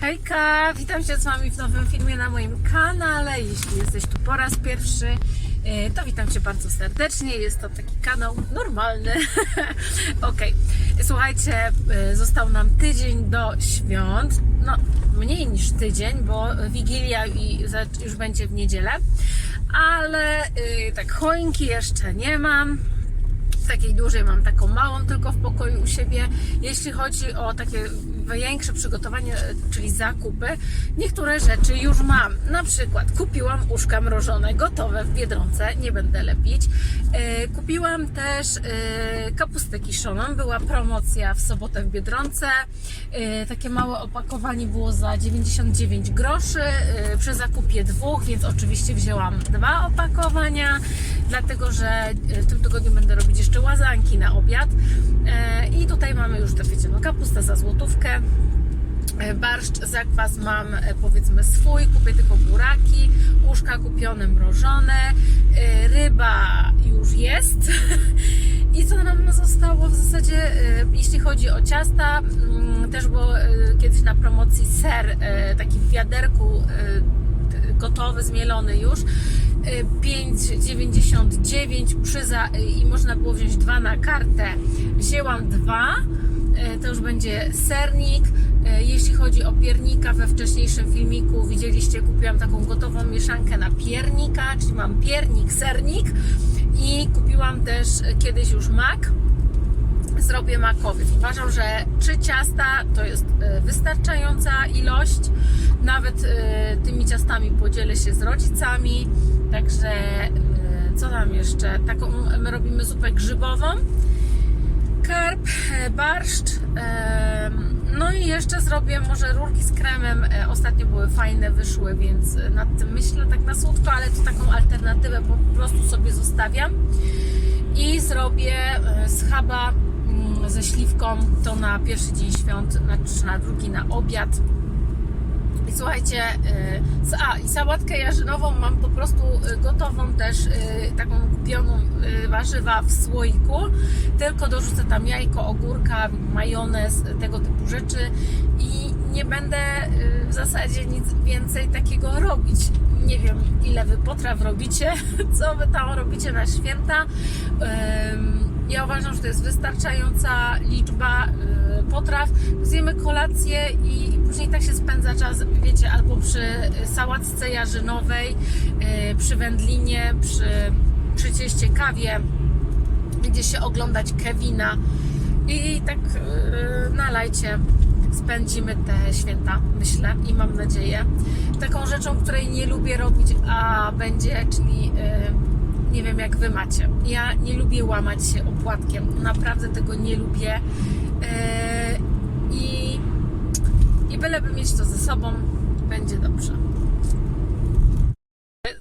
Hejka, witam się z Wami w nowym filmie na moim kanale. Jeśli jesteś tu po raz pierwszy, e, to witam Cię bardzo serdecznie. Jest to taki kanał normalny. ok, słuchajcie, e, został nam tydzień do świąt. No, mniej niż tydzień, bo Wigilia już będzie w niedzielę. Ale e, tak, choinki jeszcze nie mam takiej dużej, mam taką małą tylko w pokoju u siebie. Jeśli chodzi o takie większe przygotowanie, czyli zakupy, niektóre rzeczy już mam. Na przykład kupiłam uszka mrożone, gotowe w Biedronce, nie będę lepić. E, Kupiłam też e, kapustę kiszoną, była promocja w sobotę w Biedronce. E, Takie małe opakowanie było za 99 groszy przy zakupie dwóch, więc oczywiście wzięłam dwa opakowania, dlatego że w tym tygodniu będę robić jeszcze łazanki na obiad. I tutaj mamy już, to wiecie, no kapusta za złotówkę. E, Barszcz, zakwas mam e, powiedzmy swój, kupię tylko buraki, uszka kupione, mrożone, e, ryba już jest. I co nam zostało w zasadzie, jeśli chodzi o ciasta, mm, też było kiedyś na promocji ser, taki w wiaderku gotowy, zmielony już. e, 5,99 przy za, i można było wziąć dwa na kartę. Wzięłam dwa. E, To już będzie sernik. E, Jeśli chodzi o piernika, we wcześniejszym filmiku widzieliście, kupiłam taką gotową mieszankę na piernika, czyli mam piernik, sernik i kupiłam też kiedyś już mak zrobię makowiec. Uważam, że trzy ciasta to jest e, wystarczająca ilość. Nawet tymi ciastami podzielę się z rodzicami. Także co tam jeszcze? Taką my robimy zupę grzybową. Karp, e, barszcz. e, No i jeszcze zrobię może rurki z kremem. E, Ostatnio były fajne, wyszły, więc nad tym myślę tak na słodko, ale to taką alternatywę po prostu sobie zostawiam i zrobię e, schaba mm, ze śliwką to na pierwszy dzień świąt, znaczy na drugi na obiad. I słuchajcie, s- a i sałatkę jarzynową mam po prostu e, gotową też, e, taką kupioną warzywa w słoiku, tylko dorzucę tam jajko, ogórka, majonez, tego typu rzeczy i nie będę w zasadzie nic więcej takiego robić. Nie wiem, ile wy potraw robicie, co wy tam robicie na święta. Em, Ja uważam, że to jest wystarczająca liczba e, potraw. Zjemy kolację i, później tak się spędza czas, wiecie, albo przy sałatce jarzynowej, e, przy wędlinie, przy, przy cieście kawie, gdzie się oglądać Kevina i tak e, na lajcie spędzimy te święta, myślę i mam nadzieję. Taką rzeczą, której nie lubię robić, a będzie, czyli nie wiem jak wy macie. Ja nie lubię łamać się opłatkiem. Naprawdę tego nie lubię. E, I, i byleby mieć to ze sobą, będzie dobrze.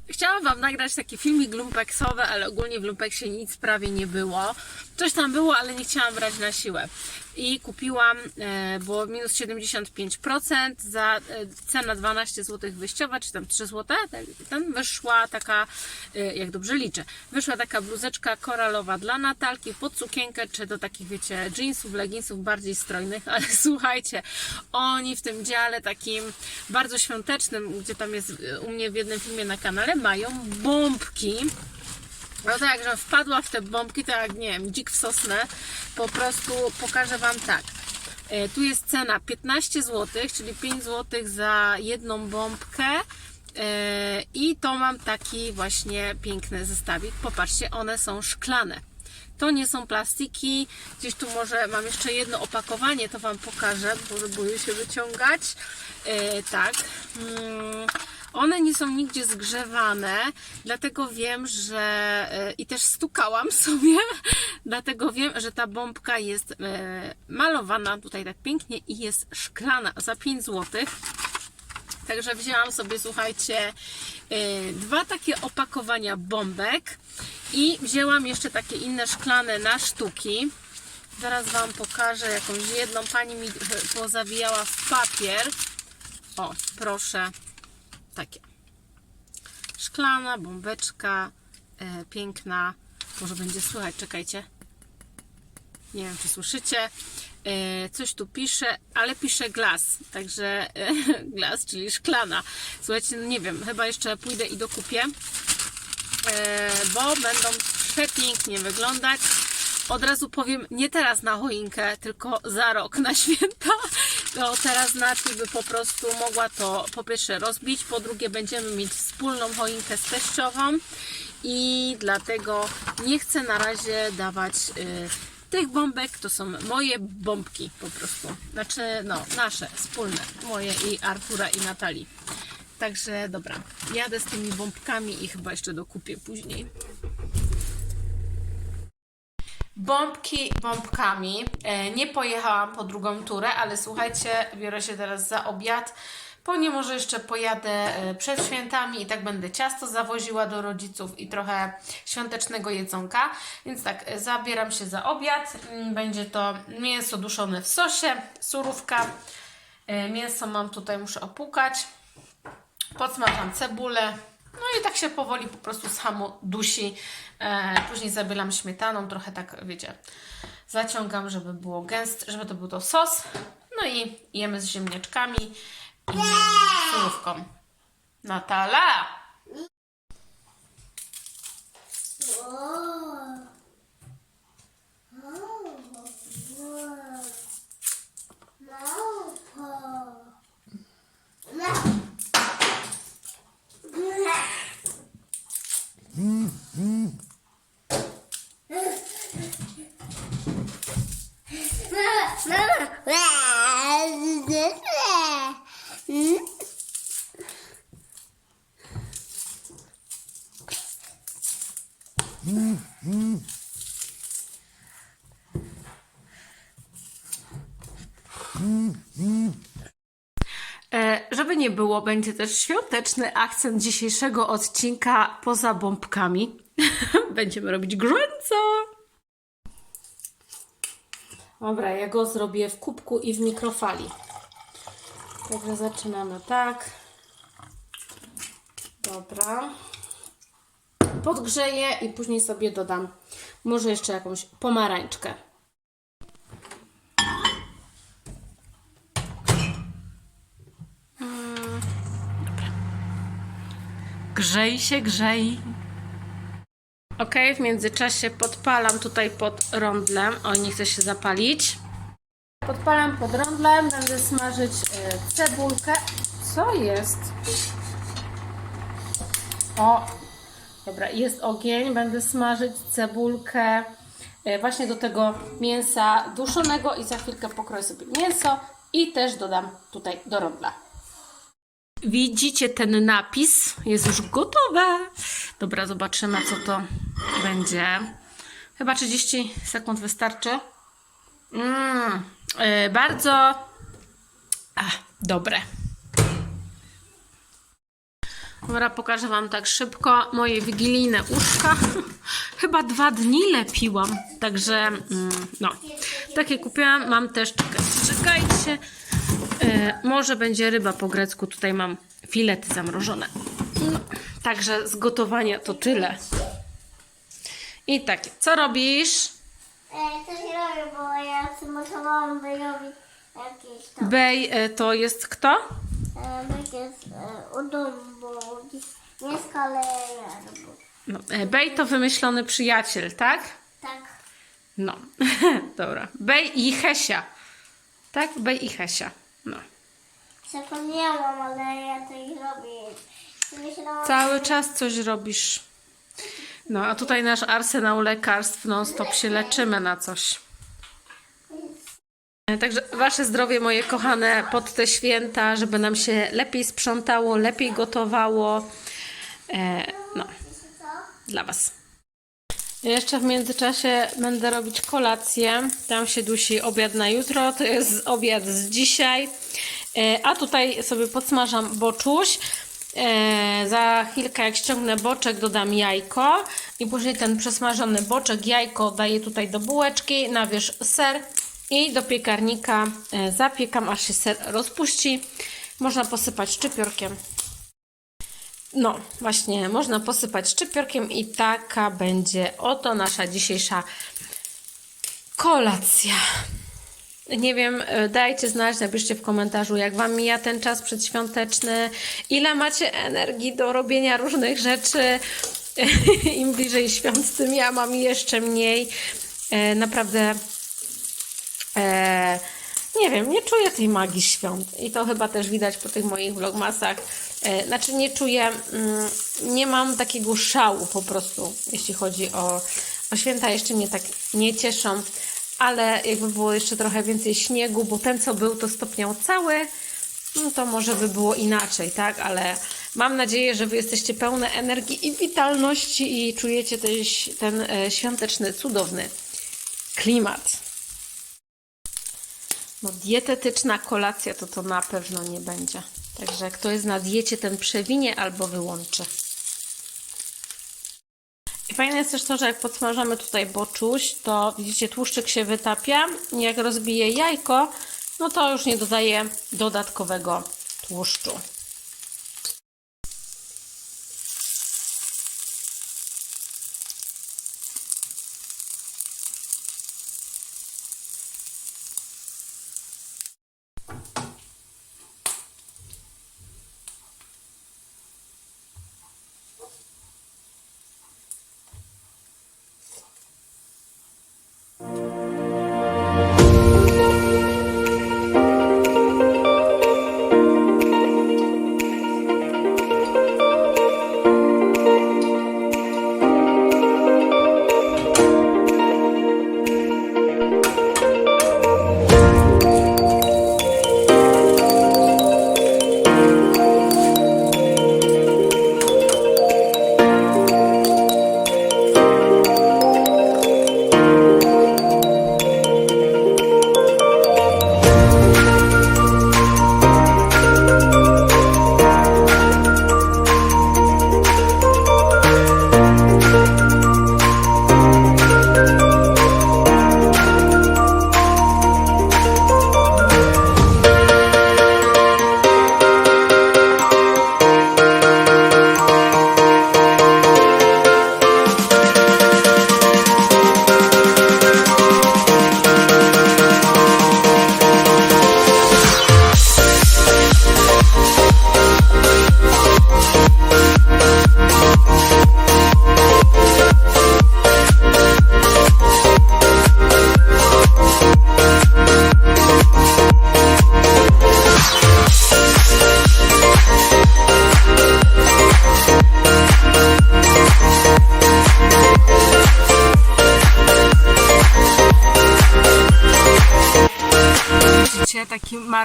Chciałam Wam nagrać taki filmik lumpeksowy, ale ogólnie w lumpeksie nic prawie nie było. Coś tam było, ale nie chciałam brać na siłę. I kupiłam, e, było minus 75%, za e, cena 12 zł wyjściowa, czy tam 3 zł, tak, tam wyszła taka, e, jak dobrze liczę, wyszła taka bluzeczka koralowa dla Natalki pod sukienkę, czy do takich, wiecie, jeansów, leginsów bardziej strojnych, ale słuchajcie, oni w tym dziale takim bardzo świątecznym, gdzie tam jest u mnie w jednym filmie na kanale, mają bombki. No tak, żem wpadła w te bombki, to jak nie wiem, dzik w sosnę, po prostu pokażę Wam tak. E, Tu jest cena 15 zł, czyli 5 zł za jedną bombkę. E, I to mam taki właśnie piękny zestawik. Popatrzcie, one są szklane. To nie są plastiki. Gdzieś tu może mam jeszcze jedno opakowanie, to Wam pokażę, bo boję się wyciągać. E, tak. One nie są nigdzie zgrzewane, dlatego wiem, że e, i też stukałam sobie, dlatego wiem, że ta bombka jest e, malowana tutaj tak pięknie i jest szklana za 5 zł. Także wzięłam sobie, słuchajcie, yy, dwa takie opakowania bombek i wzięłam jeszcze takie inne szklane na sztuki. Zaraz Wam pokażę jakąś jedną. Pani mi pozawijała w papier. O, proszę. Takie. Szklana, bombeczka, yy, piękna. Może będzie słychać, czekajcie. Nie wiem, czy słyszycie. E, coś tu pisze, ale pisze glas, także e, glas, czyli szklana. Słuchajcie, no nie wiem, chyba jeszcze pójdę i dokupię, e, bo będą przepięknie wyglądać. Od razu powiem, nie teraz na choinkę, tylko za rok na święta. To teraz Nati by po prostu mogła to po pierwsze rozbić, po drugie będziemy mieć wspólną choinkę z teściową i dlatego nie chcę na razie dawać y, tych bombek. To są moje bombki po prostu. Znaczy, no, nasze, wspólne. Moje i Artura i Natalii. Także dobra, jadę z tymi bombkami i chyba jeszcze dokupię później. Bombki bombkami. E, Nie pojechałam po drugą turę, ale słuchajcie, biorę się teraz za obiad, bo nie może jeszcze pojadę e, przed świętami i tak będę ciasto zawoziła do rodziców i trochę świątecznego jedzonka. Więc tak, e, zabieram się za obiad. Mm, Będzie to mięso duszone w sosie, surówka. Mięso mam tutaj, muszę opłukać. Podsmażam cebulę. No i tak się powoli po prostu samo dusi. E, później zabieram śmietaną, trochę tak, wiecie, zaciągam, żeby było gęst, żeby to był to sos. No i jemy z ziemniaczkami i surówką. Natala! E, będzie też świąteczny akcent dzisiejszego odcinka poza bombkami. Będziemy robić grząco. Dobra, ja go zrobię w kubku i w mikrofali. Także zaczynamy tak. Dobra. Podgrzeję i później sobie dodam może jeszcze jakąś pomarańczkę. Grzej się, grzej. Ok, w międzyczasie podpalam tutaj pod rondlem. O, nie chcę się zapalić. Podpalam pod rondlem, będę smażyć y, cebulkę. Co jest? O, dobra, jest ogień. Będę smażyć cebulkę y, właśnie do tego mięsa duszonego i za chwilkę pokroję sobie mięso i też dodam tutaj do rondla. Widzicie ten napis? Jest już gotowe. Dobra, zobaczymy, co to będzie. Chyba 30 sekund wystarczy. Mm, yy, bardzo a, dobre. Dobra, pokażę Wam tak szybko moje wigilijne uszka. Chyba dwa dni lepiłam, także mm, no, takie kupiłam. Mam też, czekajcie, czekajcie. E, może będzie ryba po grecku. Tutaj mam filety zamrożone. No, także z gotowania to tyle. I takie, co robisz? E, coś robię, bo ja przymocowałam Bejowi jakieś tam. Bej e, to jest kto? E, jakieś e, u domu, bo ale ja robię. No, e, Bej to wymyślony przyjaciel, tak? Tak. No, dobra. Bej i Hesia. Tak? Bej i Hesia. Zapomniałam, ale ja to i robię. Myślałam, Cały czas coś robisz. No, a tutaj nasz arsenał lekarstw non-stop się leczymy na coś. Także wasze zdrowie, moje kochane, pod te święta, żeby nam się lepiej sprzątało, lepiej gotowało. E, no, dla was. Jeszcze w międzyczasie będę robić kolację. Tam się dusi obiad na jutro. To jest obiad z dzisiaj. E, A tutaj sobie podsmażam boczuś. E, Za chwilkę, jak ściągnę boczek, dodam jajko. I później ten przesmażony boczek, jajko daję tutaj do bułeczki. Nawierz ser i do piekarnika e, zapiekam, aż się ser rozpuści. Można posypać szczypiorkiem. No, właśnie, można posypać szczypiorkiem i taka będzie oto nasza dzisiejsza kolacja. Nie wiem, e, dajcie znać, napiszcie w komentarzu, jak Wam mija ten czas przedświąteczny, ile macie energii do robienia różnych rzeczy. Im bliżej świąt, tym ja mam jeszcze mniej. E, Naprawdę, e, nie wiem, nie czuję tej magii świąt. I to chyba też widać po tych moich vlogmasach. E, Znaczy nie czuję, mm, nie mam takiego szału po prostu, jeśli chodzi o, o święta. Jeszcze mnie tak nie cieszą, ale jakby było jeszcze trochę więcej śniegu, bo ten co był to stopniał cały, no to może by było inaczej, tak? Ale mam nadzieję, że Wy jesteście pełne energii i witalności i czujecie też ten e, świąteczny, cudowny klimat. No dietetyczna kolacja to to na pewno nie będzie. Także kto jest na diecie, ten przewinie albo wyłączy. I fajne jest też to, że jak podsmażamy tutaj boczuś, to widzicie, tłuszczyk się wytapia. Jak rozbije jajko, no to już nie dodaje dodatkowego tłuszczu.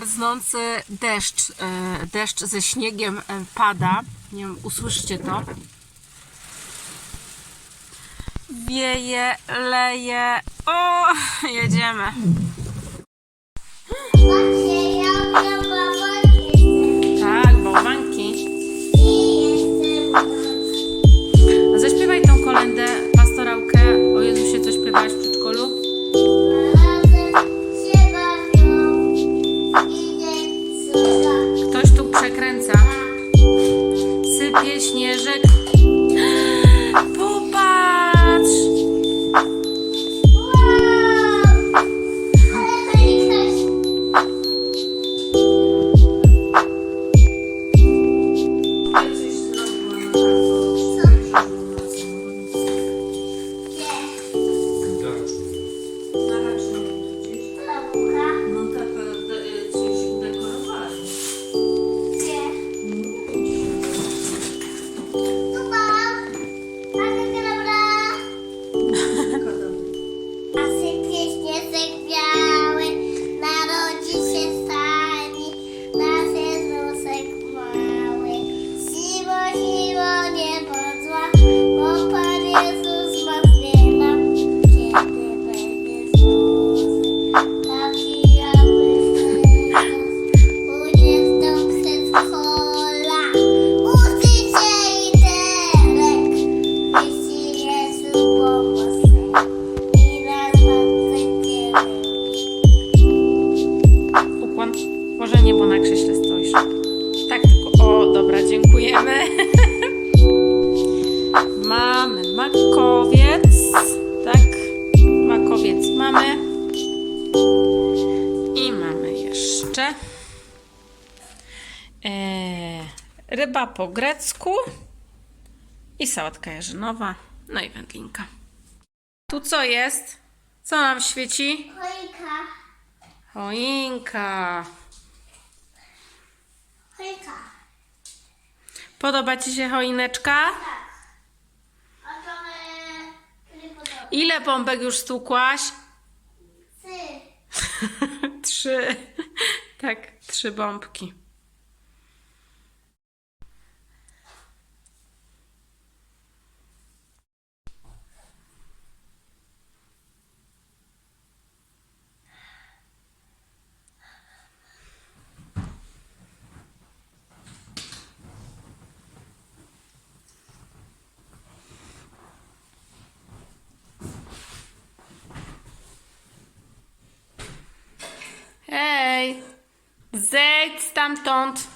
Marznący deszcz, e, deszcz ze śniegiem e, pada. Nie wiem, usłyszcie to. Wieje, leje. O, jedziemy. Grecku i sałatka jarzynowa, no i wędlinka. Tu co jest? Co nam świeci? Choinka. Choinka. Choinka. Podoba Ci się choineczka? Tak. A to my podoba. Ile pompek już stukłaś? Ty. trzy. Tak, trzy bombki. don't.